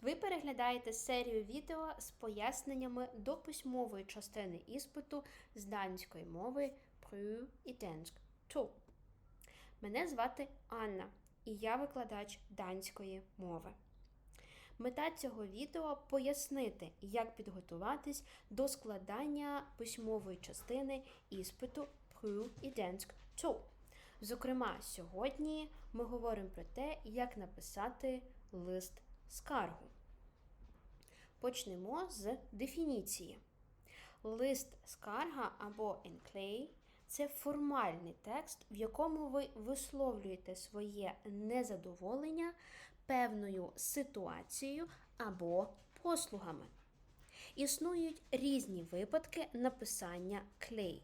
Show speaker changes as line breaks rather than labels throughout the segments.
Ви переглядаєте серію відео з поясненнями до письмової частини іспиту з данської мови Prøve і Dansk 2. Мене звати Анна, і я викладач данської мови. Мета цього відео пояснити, як підготуватись до складання письмової частини іспиту Prøve і Dansk 2. Зокрема, сьогодні ми говоримо про те, як написати лист скаргу. Почнемо з дефініції. Лист скарга або енклей це формальний текст, в якому ви висловлюєте своє незадоволення певною ситуацією або послугами. Існують різні випадки написання клей.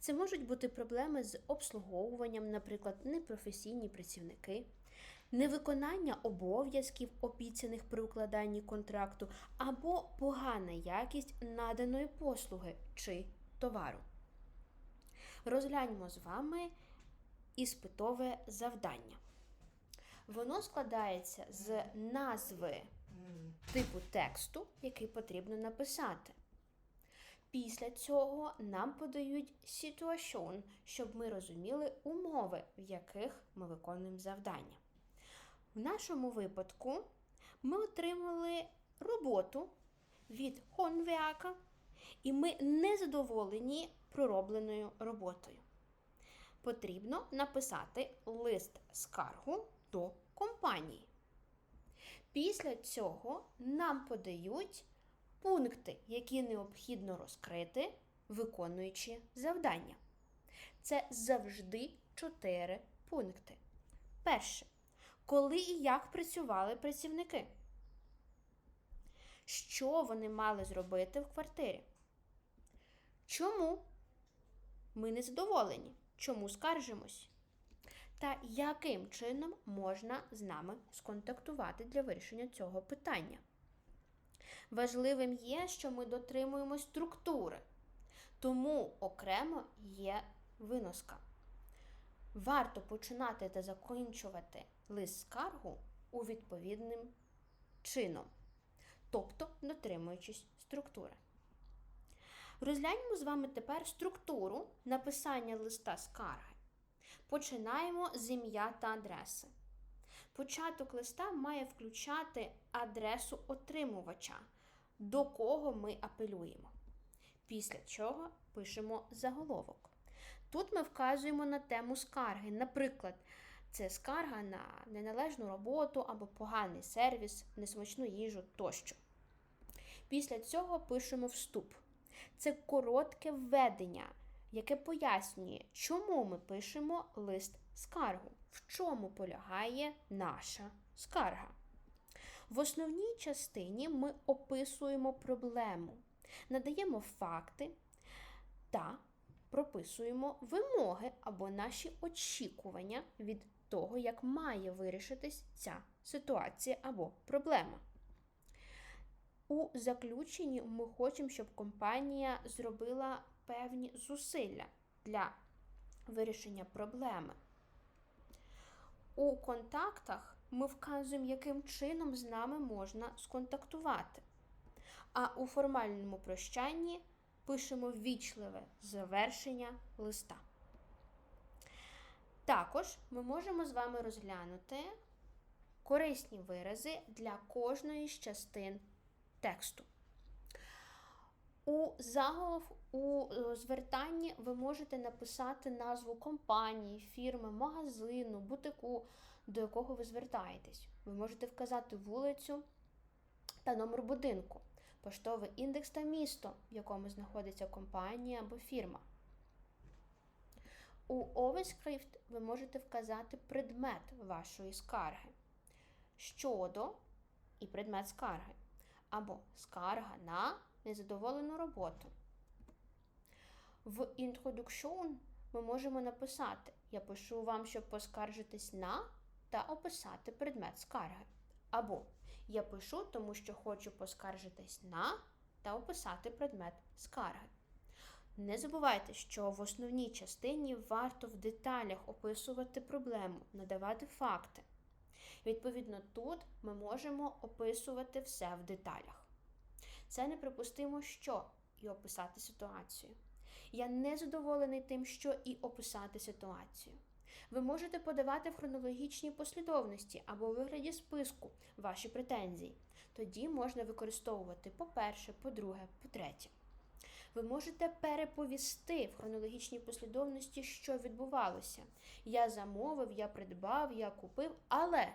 Це можуть бути проблеми з обслуговуванням, наприклад, непрофесійні працівники, невиконання обов'язків, обіцяних при укладанні контракту, або погана якість наданої послуги чи товару. Розгляньмо з вами іспитове завдання. Воно складається з назви типу тексту, який потрібно написати. Після цього нам подають ситуаціон, щоб ми розуміли умови, в яких ми виконуємо завдання. В нашому випадку ми отримали роботу від Хонвеака, і ми не задоволені проробленою роботою. Потрібно написати лист скаргу до компанії. Після цього нам подають пункти, які необхідно розкрити, виконуючи завдання. Це завжди чотири пункти. Перше. Коли і як працювали працівники? Що вони мали зробити в квартирі? Чому ми не задоволені? Чому скаржимось? Та яким чином можна з нами сконтактувати для вирішення цього питання? Важливим є, що ми дотримуємо структури, тому окремо є виноска. Варто починати та закінчувати лист скаргу у відповідним чином, тобто дотримуючись структури. Розгляньмо з вами тепер структуру написання листа скарги. Починаємо з ім'я та адреси. Початок листа має включати адресу отримувача, до кого ми апелюємо. Після чого пишемо заголовок. Тут ми вказуємо на тему скарги. Наприклад, це скарга на неналежну роботу або поганий сервіс, несмачну їжу тощо. Після цього пишемо вступ. Це коротке введення, яке пояснює, чому ми пишемо лист скаргу, в чому полягає наша скарга. В основній частині ми описуємо проблему, надаємо факти та прописуємо вимоги або наші очікування від того, як має вирішитись ця ситуація або проблема. У заключенні ми хочемо, щоб компанія зробила певні зусилля для вирішення проблеми. У контактах ми вказуємо, яким чином з нами можна сконтактувати. А у формальному прощанні пишемо ввічливе завершення листа. Також ми можемо з вами розглянути корисні вирази для кожної з частин тексту. У заголов у звертанні ви можете написати назву компанії, фірми, магазину, бутику, до якого ви звертаєтесь. Ви можете вказати вулицю та номер будинку, поштовий індекс та місто, в якому знаходиться компанія або фірма. У overscript ви можете вказати предмет вашої скарги. Щодо і предмет скарги. Або скарга на незадоволену роботу. В introduction ми можемо написати: Я пишу вам, щоб поскаржитись на та описати предмет скарги. Або Я пишу, тому що хочу поскаржитись на та описати предмет скарги. Не забувайте, що в основній частині варто в деталях описувати проблему, надавати факти. Відповідно, тут ми можемо описувати все в деталях. Це неприпустимо, що і описати ситуацію. Я не задоволений тим, що і описати ситуацію. Ви можете подавати в хронологічній послідовності або у вигляді списку ваші претензії. Тоді можна використовувати по-перше, по-друге, по-третє. Ви можете переповісти в хронологічній послідовності, що відбувалося. Я замовив, я придбав, я купив, але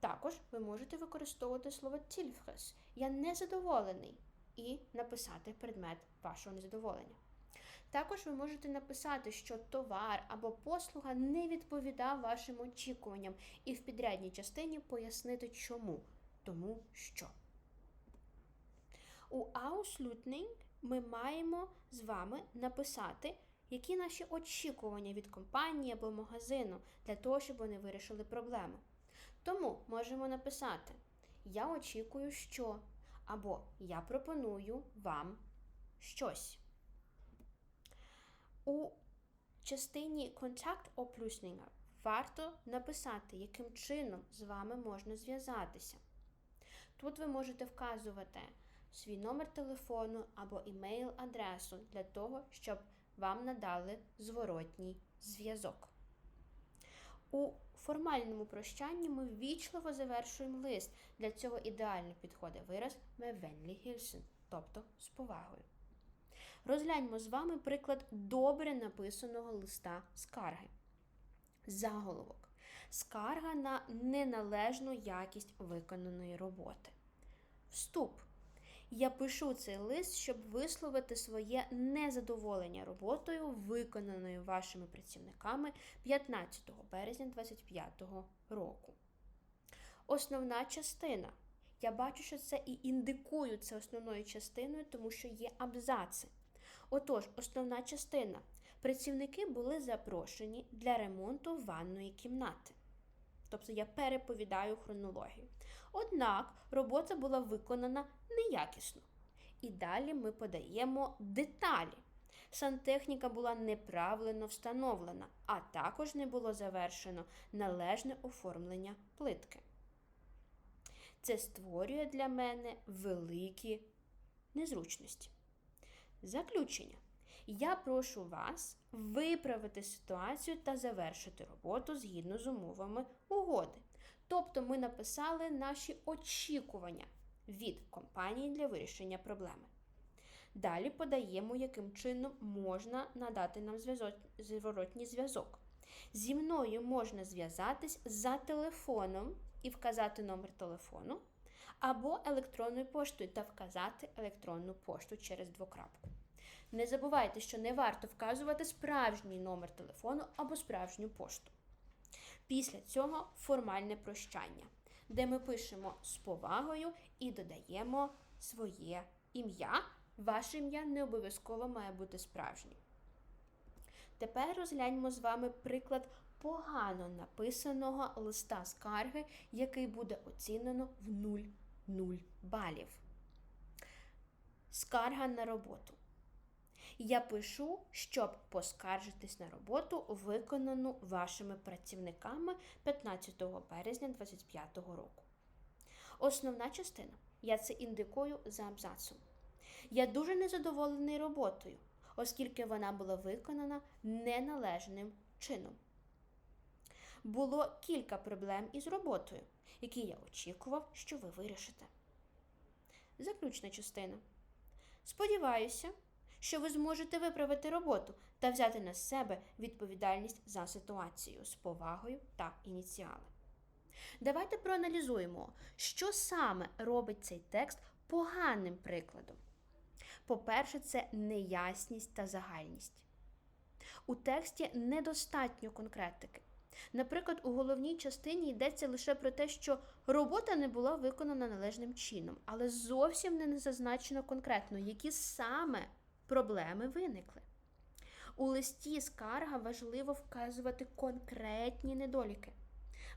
також ви можете використовувати слово тільфрес. Я незадоволений і написати предмет вашого незадоволення. Також ви можете написати, що товар або послуга не відповідав вашим очікуванням, і в підрядній частині пояснити чому. Тому що. У Ausslutning ми маємо з вами написати, які наші очікування від компанії або магазину для того, щоб вони вирішили проблему. Тому можемо написати: Я очікую, що або Я пропоную вам щось. У частині контакт оплюснення варто написати, яким чином з вами можна зв'язатися. Тут ви можете вказувати свій номер телефону або імейл-адресу для того, щоб вам надали зворотній зв'язок. У формальному прощанні ми ввічливо завершуємо лист. Для цього ідеально підходить вираз «med hilsen», тобто з повагою. Розгляньмо з вами приклад добре написаного листа скарги. Заголовок. Скарга на неналежну якість виконаної роботи. Вступ. Я пишу цей лист, щоб висловити своє незадоволення роботою, виконаною вашими працівниками 15 березня 2025 року. Основна частина. Я бачу, що це і індикую це основною частиною, тому що є абзаци. Отож, основна частина. Працівники були запрошені для ремонту ванної кімнати. Тобто я переповідаю хронологію. Однак робота була виконана неякісно. І далі ми подаємо деталі. Сантехніка була неправильно встановлена, а також не було завершено належне оформлення плитки. Це створює для мене великі незручності. Заключення. Я прошу вас виправити ситуацію та завершити роботу згідно з умовами угоди. Тобто ми написали наші очікування від компанії для вирішення проблеми. Далі подаємо, яким чином можна надати нам зворотній зв'язок. Зі мною можна зв'язатись за телефоном і вказати номер телефону, або електронною поштою та вказати електронну пошту через двокрапку. Не забувайте, що не варто вказувати справжній номер телефону або справжню пошту. Після цього формальне прощання, де ми пишемо з повагою і додаємо своє ім'я. Ваше ім'я не обов'язково має бути справжнім. Тепер розгляньмо з вами приклад погано написаного листа скарги, який буде оцінено в 0,0 балів. Скарга на роботу. Я пишу, щоб поскаржитись на роботу, виконану вашими працівниками 15 березня 2025 року. Основна частина. Я це індикую за абзацом. Я дуже незадоволений роботою, оскільки вона була виконана неналежним чином. Було кілька проблем із роботою, які я очікував, що ви вирішите. Заключна частина. Сподіваюся, що ви зможете виправити роботу та взяти на себе відповідальність за ситуацію з повагою та ініціали. Давайте проаналізуємо, що саме робить цей текст поганим прикладом. По-перше, це неясність та загальність. У тексті недостатньо конкретики. Наприклад, у головній частині йдеться лише про те, що робота не була виконана належним чином, але зовсім не зазначено конкретно, які саме проблеми виникли. У листі скарга важливо вказувати конкретні недоліки.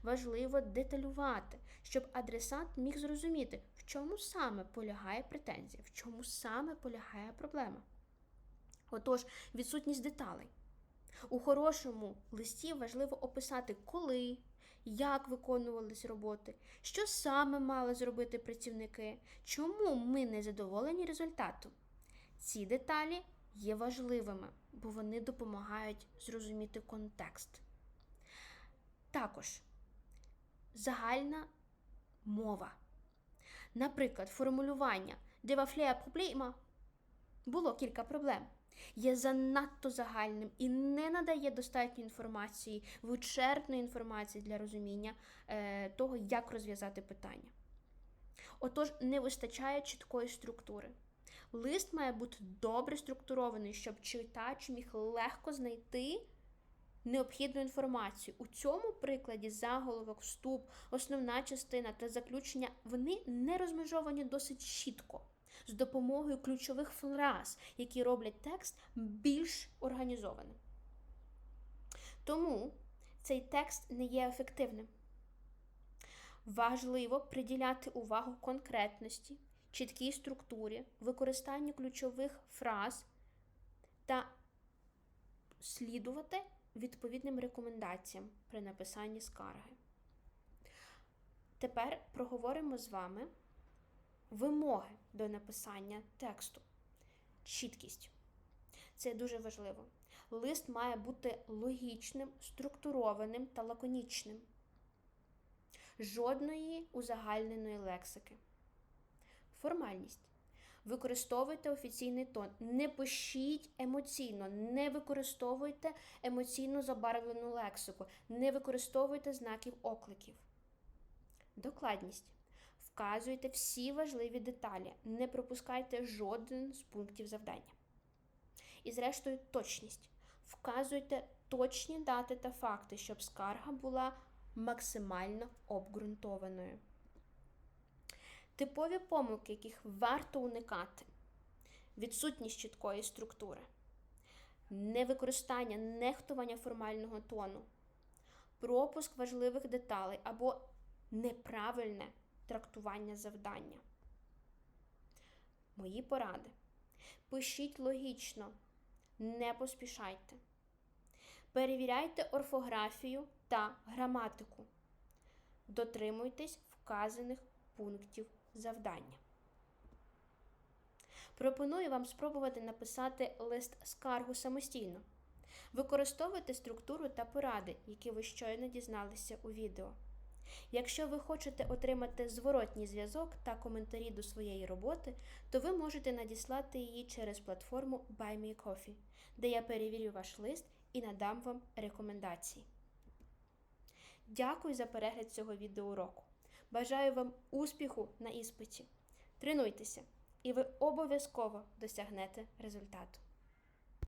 Важливо деталювати, щоб адресат міг зрозуміти, в чому саме полягає претензія, в чому саме полягає проблема. Отож, відсутність деталей. У хорошому листі важливо описати, коли, як виконувались роботи, що саме мали зробити працівники, чому ми не задоволені результатом. Ці деталі є важливими, бо вони допомагають зрозуміти контекст. Також загальна мова. Наприклад, формулювання «Det var проблема» було кілька проблем. Є занадто загальним і не надає достатньо інформації, вичерпної інформації для розуміння е, того, як розв'язати питання. Отож, не вистачає чіткої структури. Лист має бути добре структурований, щоб читач міг легко знайти необхідну інформацію. У цьому прикладі заголовок, вступ, основна частина та заключення вони не розмежовані досить чітко з допомогою ключових фраз, які роблять текст більш організованим. Тому цей текст не є ефективним. Важливо приділяти увагу конкретності, чіткій структурі, використанню ключових фраз та слідувати відповідним рекомендаціям при написанні скарги. Тепер проговоримо з вами вимоги до написання тексту. Чіткість. Це дуже важливо. Лист має бути логічним, структурованим та лаконічним. Жодної узагальненої лексики. Формальність. Використовуйте офіційний тон. Не пишіть емоційно, не використовуйте емоційно забарвлену лексику, не використовуйте знаків окликів. Докладність. Вказуйте всі важливі деталі, не пропускайте жоден з пунктів завдання. І, зрештою, точність. Вказуйте точні дати та факти, щоб скарга була максимально обґрунтованою. Типові помилки, яких варто уникати: відсутність чіткої структури, невикористання, нехтування формального тону, пропуск важливих деталей або неправильне трактування завдання. Мої поради. Пишіть логічно, не поспішайте. Перевіряйте орфографію та граматику. Дотримуйтесь вказаних пунктів завдання. Пропоную вам спробувати написати лист скаргу самостійно. Використовуйте структуру та поради, які ви щойно дізналися у відео. Якщо ви хочете отримати зворотній зв'язок та коментарі до своєї роботи, то ви можете надіслати її через платформу BuyMeCoffee, де я перевірю ваш лист і надам вам рекомендації. Дякую за перегляд цього відеоуроку. Бажаю вам успіху на іспиті. Тренуйтеся, і ви обов'язково досягнете результату.